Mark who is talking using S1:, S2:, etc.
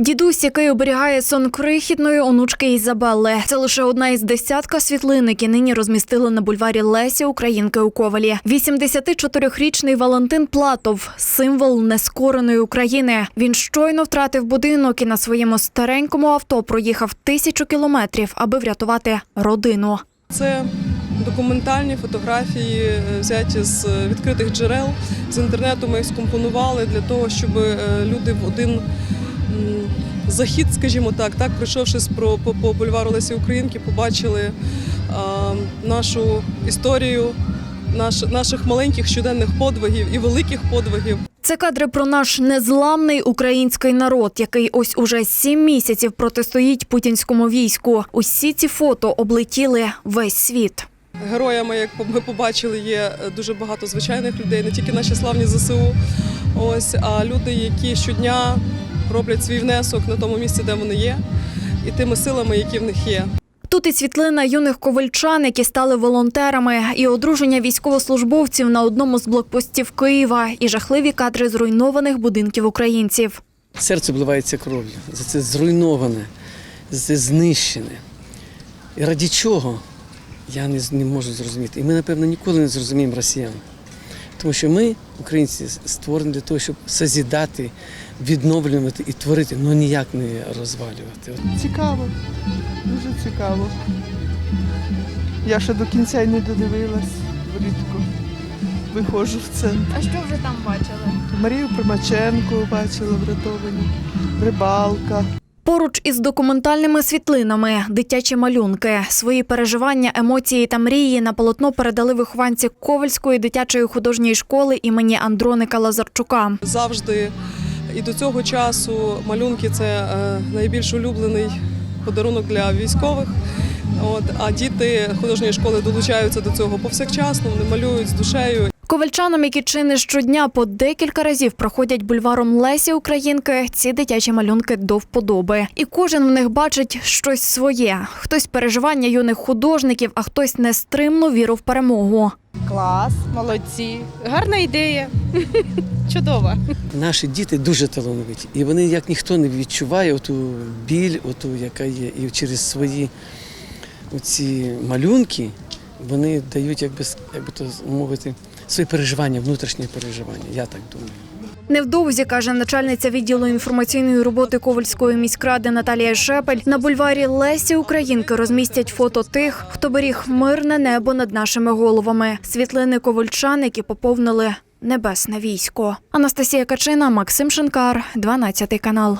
S1: Дідусь, який оберігає сон крихітної онучки Ізабелли. Це лише одна із десятка світлин, які нині розмістили на бульварі Лесі Українки у Ковалі. 84-річний Валентин Платов символ нескореної України. Він щойно втратив будинок і на своєму старенькому авто проїхав тисячу кілометрів, аби врятувати родину.
S2: Це документальні фотографії, е, взяті з відкритих джерел з інтернету. Ми їх скомпонували для того, щоб е, люди в один захід, скажімо так, так пройшовшись про по, по бульвару Лесі Українки, побачили а, нашу історію, наш, наших маленьких щоденних подвигів і великих подвигів.
S1: Це кадри про наш незламний український народ, який ось уже сім місяців протистоїть путінському війську. Усі ці фото облетіли весь світ.
S2: Героями, як ми побачили, є дуже багато звичайних людей, не тільки наші славні ЗСУ, ось, а люди, які щодня роблять свій внесок на тому місці, де вони є, і тими силами, які в них є.
S1: Тут і світлина юних ковальчан, які стали волонтерами, і одруження військовослужбовців на одному з блокпостів Києва, і жахливі кадри зруйнованих будинків українців.
S3: Серце обливається кров'ю. За це зруйноване, за це знищене. І раді чого? Я не, з- не можу зрозуміти. І ми, напевно, ніколи не зрозуміємо росіян. Тому що ми, українці, створені для того, щоб созідати, відновлювати і творити, але ніяк не розвалювати.
S4: Цікаво, дуже цікаво. Я ще до кінця й не додивилась влітку. Виходжу в центр.
S5: А що вже там бачили?
S4: Марію Примаченко бачила врятовані, рибалка.
S1: Поруч із документальними світлинами дитячі малюнки. Свої переживання, емоції та мрії на полотно передали вихованці Ковальської дитячої художньої школи імені Андроника Лазарчука.
S2: Завжди і до цього часу малюнки це е, найбільш улюблений подарунок для військових. От, а діти художньої школи долучаються до цього повсякчасно, вони малюють з душею.
S1: Ковальчанам, які чи не щодня по декілька разів проходять бульваром Лесі Українки, ці дитячі малюнки до вподоби. І кожен в них бачить щось своє: хтось переживання юних художників, а хтось нестримну віру в перемогу.
S6: Клас, молодці. Гарна ідея. Чудова.
S3: Наші діти дуже талановиті, і вони як ніхто не відчуває оту біль, оту, яка є, і через свої оці малюнки вони дають, як би, як би то мовити, свої переживання, внутрішні переживання. Я так думаю.
S1: Невдовзі каже начальниця відділу інформаційної роботи Ковальської міськради Наталія Шепель. На бульварі Лесі Українки розмістять фото тих, хто беріг мирне небо над нашими головами. Світлини ковальчан, які поповнили небесне військо. Анастасія Качина, Максим Шинкар, 12 канал.